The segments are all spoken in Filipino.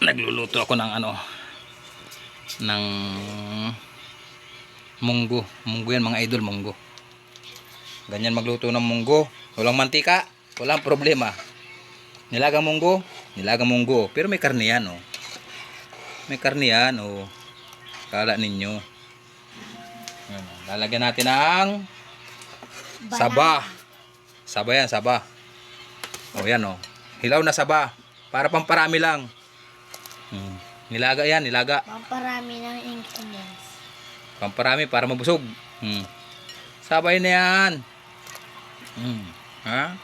nagluluto ako ng ano ng munggo. Munggo yan mga idol munggo. Ganyan magluto ng munggo. Walang mantika walang problema. Nilagang munggo nilagang munggo. Pero may karne yan oh. May karne yan oh. Kala ninyo. Oh. lalagyan natin ng saba. Saba yan saba. Oh yan oh. Hilaw na saba. Para pamparami lang Hmm. Nilaga yan, nilaga. Pamparami ng ingredients. Pamparami para mabusog. Hmm. Sabay na yan. Hmm. Ha?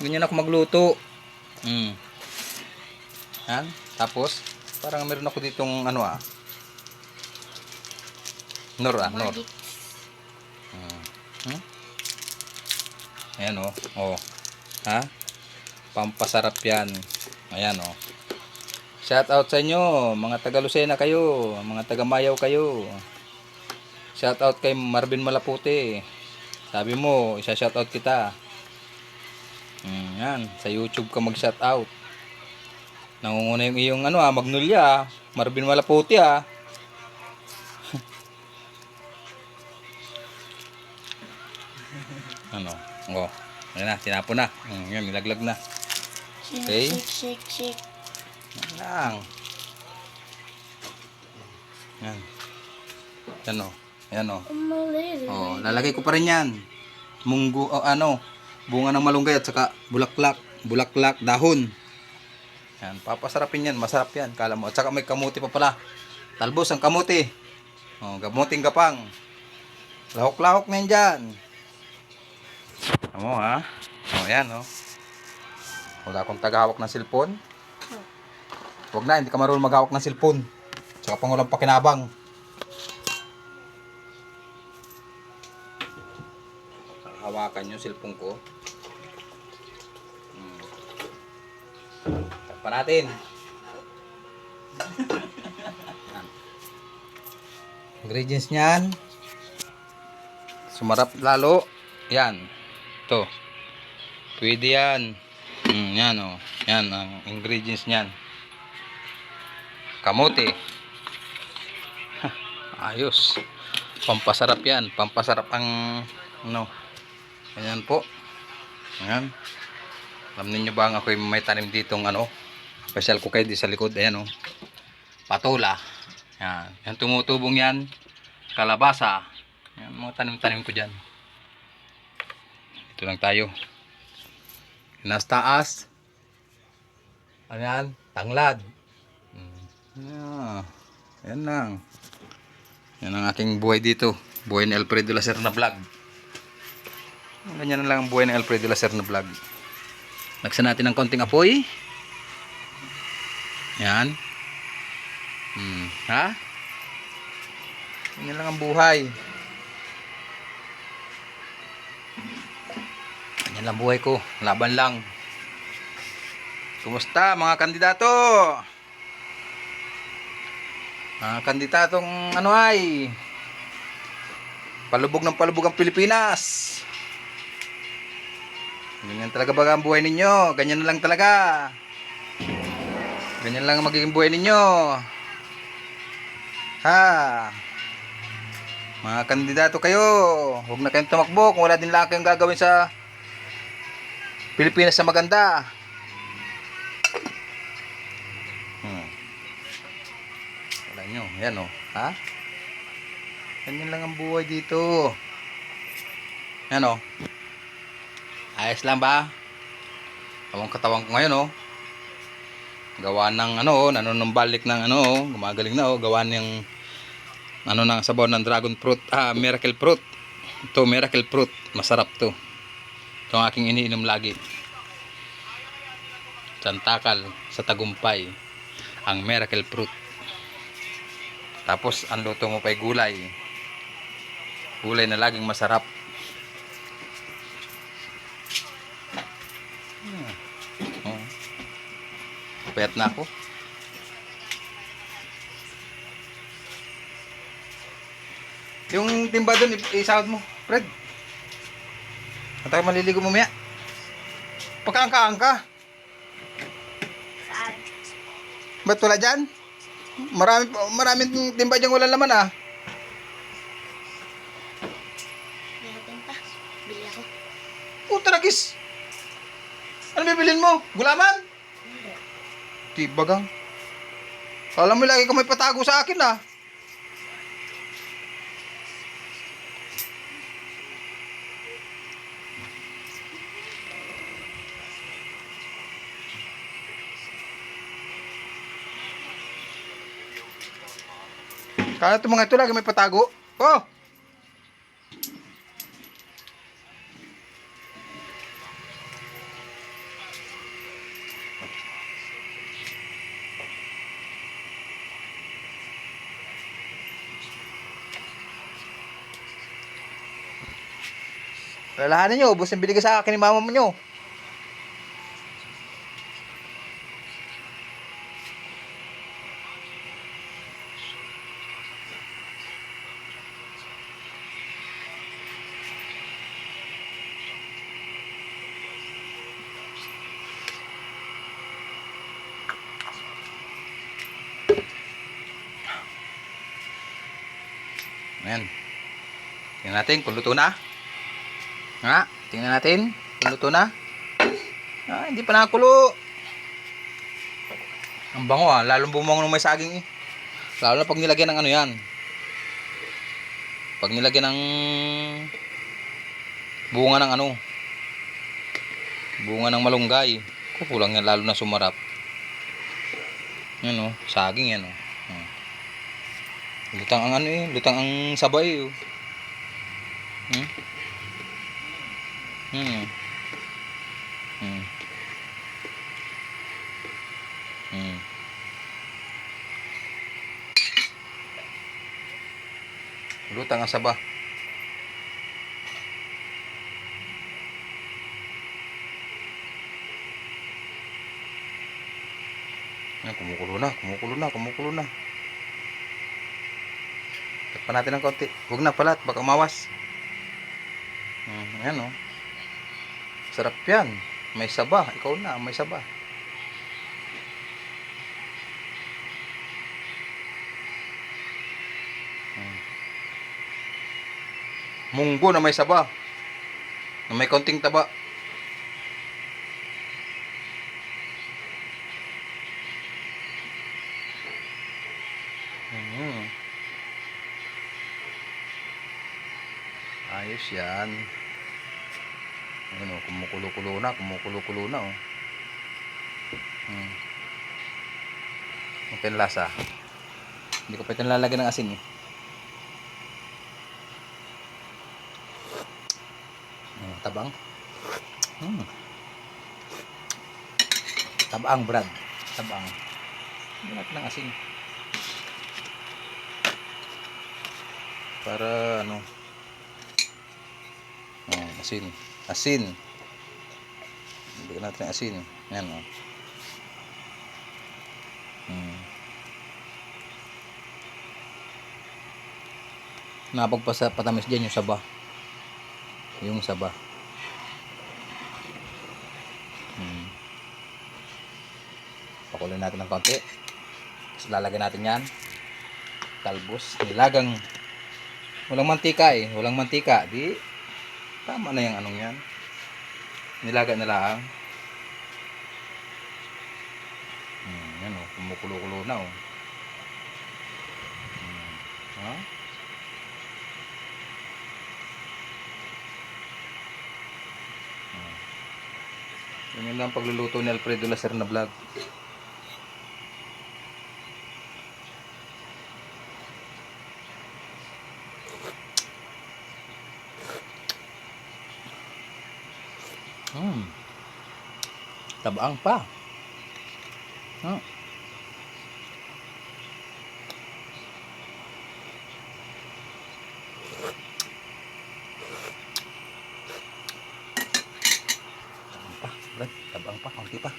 Ganyan ako magluto. Hmm. Yan. Tapos, parang meron ako ditong ano ah. Nor ah, nor. Hmm. Hmm? Ayan oh. Oh. Ha? Pampasarap yan. Ayan oh. Shout out sa inyo, mga taga Lucena kayo, mga taga Mayaw kayo. Shout out kay Marvin Malaputi. Sabi mo, isa shout out kita. Mm, yan, sa YouTube ka mag shout out. Nangunguna yung iyong ano ah, Magnolia, ah. Marvin Malaputi ah. ano? Oh, yan na, tinapon na. Mm, yan, nilaglag na. Okay. shake, shake, shake. Yan lang. Yan. Yan o. Yan o. Umalili. Oh, lalagay ko pa rin yan. Munggo, o ano, bunga ng malunggay at saka bulaklak, bulaklak, dahon. Yan, papasarapin yan, masarap yan, kala mo. At saka may kamuti pa pala. Talbos ang kamuti. Oh, gamuting gapang. Lahok-lahok na yan dyan. Ano ha? Oh, yan oh. Wala akong tagahawak ng cellphone. Huwag na, hindi ka marunong maghawak ng cellphone. Tsaka pang pakinabang. hawakan yung cellphone ko. Hmm. Takpan natin. Ingredients niyan. Sumarap lalo. Yan. Ito. Pwede yan. Hmm, yan o. Yan ang ingredients niyan. Kamote. Ayos. Pampasarap yan. Pampasarap ang ano. Ayan po. Ayan. Alam niyo ba ang ako'y may tanim ditong ano? Special ko kayo di sa likod. Ayan oh. Patula. Ayan. Yan tumutubong yan. Kalabasa. Ayan mga tanim-tanim ko dyan. Ito lang tayo. Nas taas. Ano yan? Tanglad. Yeah. Yan lang. Yan ang aking buhay dito. Buhay ni Alfredo Lacer na vlog. Ganyan lang ang buhay ng Alfredo Lacer na vlog. Lagsan natin ng konting apoy. Yan. Hmm. Ha? Ganyan lang ang buhay. Ganyan lang buhay ko. Laban lang. Kumusta mga kandidato? Mga kandidatong ano ay palubog ng palubog ang Pilipinas. Ganyan talaga ba ang buhay ninyo? Ganyan na lang talaga. Ganyan lang ang magiging buhay ninyo. Ha? Mga kandidato kayo, huwag na kayong tumakbo kung wala din lang kayong gagawin sa Pilipinas sa maganda. Nyo, yan o. Ha? Ganyan lang ang buhay dito. Yan o. Ayos lang ba? Awang katawan ko ngayon oh. Gawa ng ano oh, nanonumbalik ng ano oh, gumagaling na oh, gawa ng ano ng sabaw ng dragon fruit, ah miracle fruit. Ito miracle fruit, masarap to. Ito ang aking iniinom lagi. Santakal sa tagumpay ang miracle fruit. Tapos ang luto mo pa'y gulay. Gulay na laging masarap. Oh. Payat na ako. Yung timba doon, isahod mo, Fred. At tayo maliligo mamaya. Pagkaangka-angka. Saan? Ba't wala dyan? Marami, maraming timba dyan wala laman ah. Meron pa. Bili ako. Puta na kis. Ano bibilin mo? Gulaman? Hindi. Tibagang. Alam mo lagi ka may patago sa akin ah. Kaya itong mga ito lagi may patago. Oh! Lalahanin nyo, ubos yung binigay sa akin ni mama nyo. Ayan. Tingnan natin kung luto na. Nga, tingnan natin kung luto na. Ah, hindi pa nakakulo. Ang bango ah, lalong bumango ng may saging eh. Lalo na pag nilagyan ng ano yan. Pag nilagyan ng bunga ng ano. Bunga ng malunggay. Kukulang yan lalo na sumarap. Yan oh, saging yan oh. Lutang ang ano eh, lutang ang sabay oh. Hmm? Hmm. Hmm. Hmm. Lutang ang saba. Yan, kumukulo na, kumukulo na, kumukulo na. Takpan natin ng konti. Huwag na palat, baka mawas. Hmm, ayan oh. Sarap yan. May saba. Ikaw na, may saba. Hmm. Munggo na may saba. Na may konting taba. Hmm. Ayos yan. Ano, kumukulo-kulo na, kumukulo-kulo na oh. Hmm. Yung lasa. Hindi ko pa ito nilalagyan ng asin eh. Hmm, tabang. Hmm. Tabang, Brad. Tabang. Hindi ng asin. Para ano. Oh, asin. Asin. Bigyan natin ng asin. Yan o. Hmm. Napagpasa patamis dyan yung saba. Yung saba. Hmm. Pakuloy natin ng konti. Tapos lalagyan natin yan. Talbos. Nilagang. Walang mantika eh. Walang mantika. Di Tama na yung anong yan. Nilaga na lang. Hmm, yan o. Kumukulo-kulo na o. Hmm. Ha? Hmm. Ganyan lang ang pagluluto ni Alfredo Lacer na vlog. Hmm. Tabaang pa. Hmm. Tabaang pa. Brad, tabaang pa. Kaunti pa.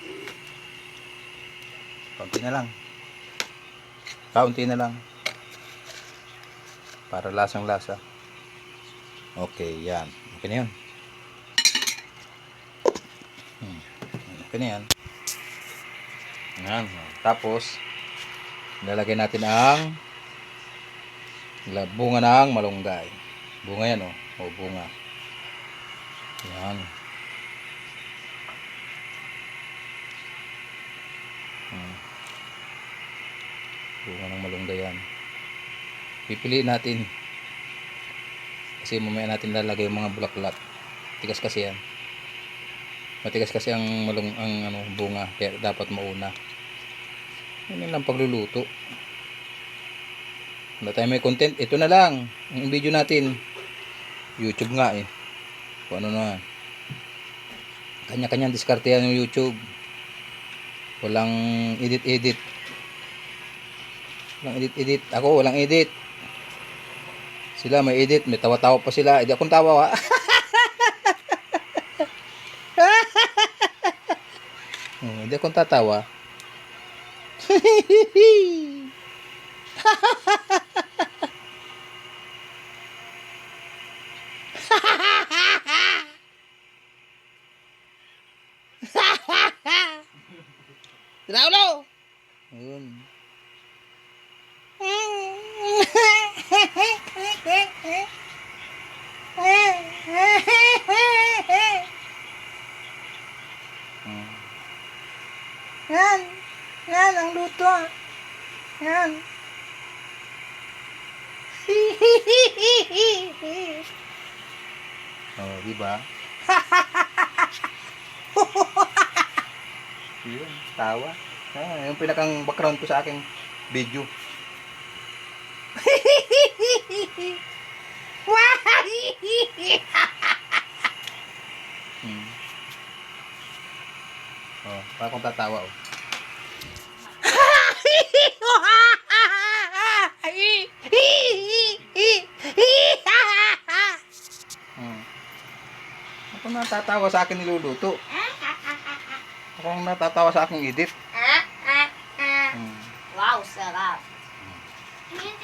Kaunti na lang. Kaunti na lang. Para lasang lasa. Okay, yan. Okay na yun. Hmm. Okay na yan. Yan. Tapos, Lalagay natin ang bunga ng malunggay. Bunga yan oh. O bunga. Yan. Hmm. Bunga ng malunggay yan. Pipiliin natin. Kasi mamaya natin lalagay yung mga bulaklak. Tigas kasi yan. Matigas kasi ang malung ang ano bunga kaya dapat mauna. Yan lang pagluluto. Wala tayo may content. Ito na lang. Ang video natin. YouTube nga eh. Kung ano na. Kanya-kanyang diskarte yan yung YouTube. Walang edit-edit. Walang edit-edit. Ako walang edit. Sila may edit. May tawa-tawa pa sila. Hindi akong tawa ha. Oh, hindi akong tatawa. Raulo! Ayun. Hmm. Yan. Yan ang luto. Yan. Oh, di ba? Yun, tawa. Ah, yung pinakang background ko sa aking video. Hmm. Oh, para kung tatawa oh. Natatawa sa akin niluluto. Ako ang natatawa sa aking edit. Hmm. Wow, sarap. Hmm.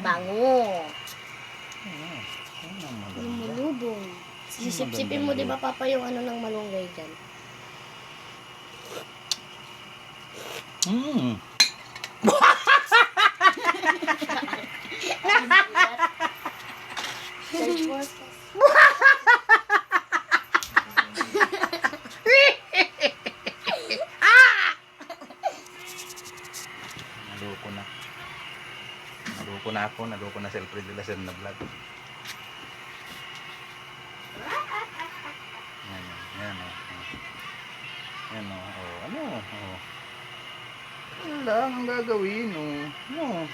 Bango. Hmm. Ano ang maganda? Lumulubong. Sisip-sipin mo, di ba, Papa, yung ano ng malunggay dyan? Hmm. Na si Alfred de la Serna na vlog. Yan o. Yan o. Yan o. Oh, ano? Oh. Ano lang ang gagawin o. Ano?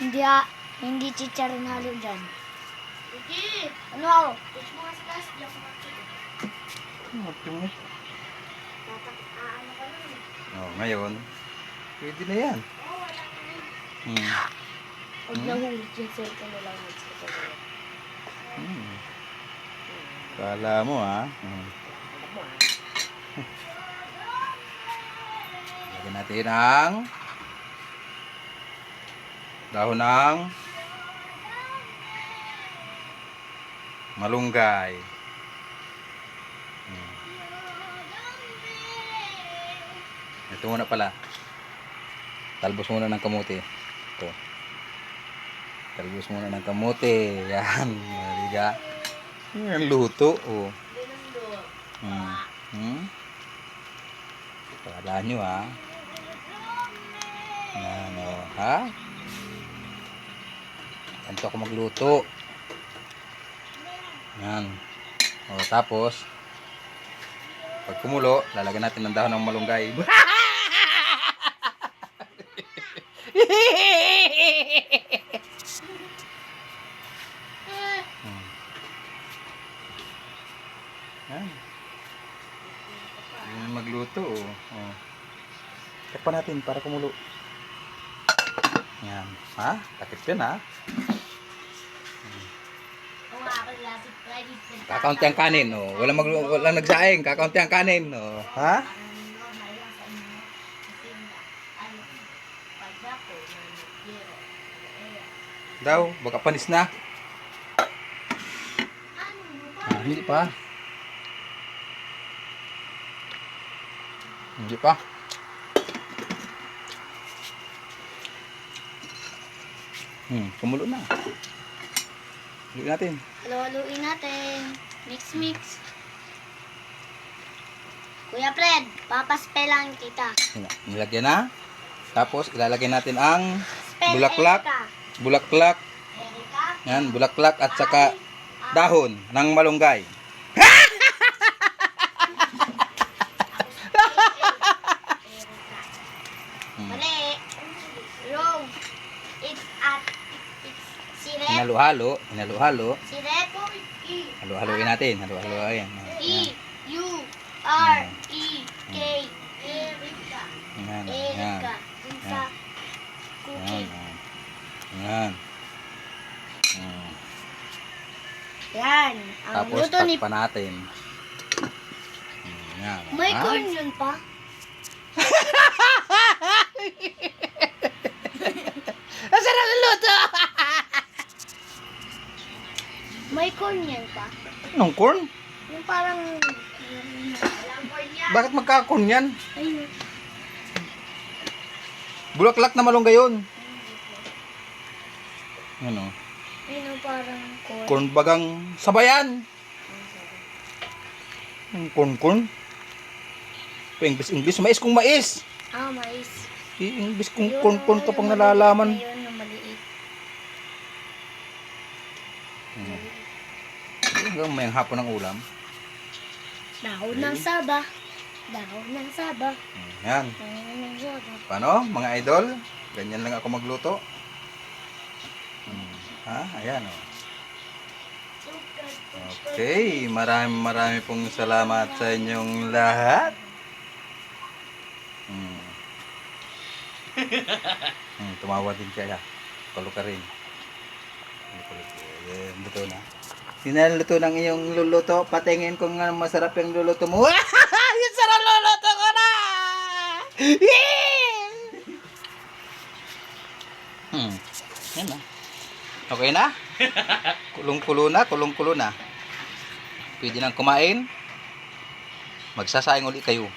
Hindi ah, hindi chicharon halo dyan. Hindi. Ano? Teach mo nga sa class, di ako makikita. Ano ito mo? Ano ka nun? Oh, ngayon. Pwede na yan. Oo, wala ka nun. Hmm. Huwag nahulog yung cellphone na lang sa kanya. Hmm. Kala mo ha. Hmm. Lagyan natin ang dahon ng malunggay. Hmm. Ito muna pala. Talbos muna ng kamote. Ito. Talbos muna ng kamote. Yan. Mariga. Yan luto. Oh. Hmm. Hmm? Kala nyo ha. Yan o. Ha? Ganito ako magluto. Yan. O tapos, pag kumulo, lalagyan natin ng dahon ng malunggay. Hmm. Yan. Yan magluto. Oh. oh. Takpan natin para kumulo. Yan. Ha? Takip yan ha. Kakaunti ang kanin. Oh. Walang, mag walang nagsaing. Kakaunti ang kanin. Oh. Ha? Daw, baka panis na. Ah, hindi pa. Hindi pa. Hmm, kumulo na. Ulit natin. Halo-haluin natin. Mix, mix. Kuya Fred, papaspelan kita. Yan, Nilagyan na. Tapos, ilalagay natin ang Spell Bulaklak. Bulaklak. Erica. Yan, bulaklak at saka dahon ng malunggay. Red. Hinalo-halo. Si Red. E. Halo-haloin natin, halo-halo ayan. E. U. R. E. K. Erica. Yan, yan. Erica. Dun sa Yan, cookie. yan. Ang Tapos, luto ni... natin. Hmm, Yan. May ha? corn yun pa? Nasaan ang luto? May corn yan pa? Anong corn? Yung parang... Bakit magka-corn yan? Ayun. Bulaklak na malunggay yun. Ano? Ayun parang corn. Corn bagang sabayan. Yung corn corn. Pa English English mais kung mais. Ah, mais. I English kung corn corn oh, ka pang yung nalalaman. Yun, yung maliit. Hmm. Hanggang may hapon ng ulam. Dahon ng saba. Dahon ng saba. Hmm, Yan. Dahon ng saba. Paano mga idol? Ganyan lang ako magluto. Hmm. Ha? Ayan oh. Okay, marami marami pong salamat sa inyong lahat. Hmm. hmm, tumawa din siya. Kulo ka rin. Ayan, luto na. Sinaluto ng iyong luluto. Patingin kung ano masarap yung luluto mo. yung sarap luluto ko na! Hmm. Yan na. Okay na? Kulong-kulo na, kulong-kulo na. Pwede nang kumain. Magsasaing ulit kayo.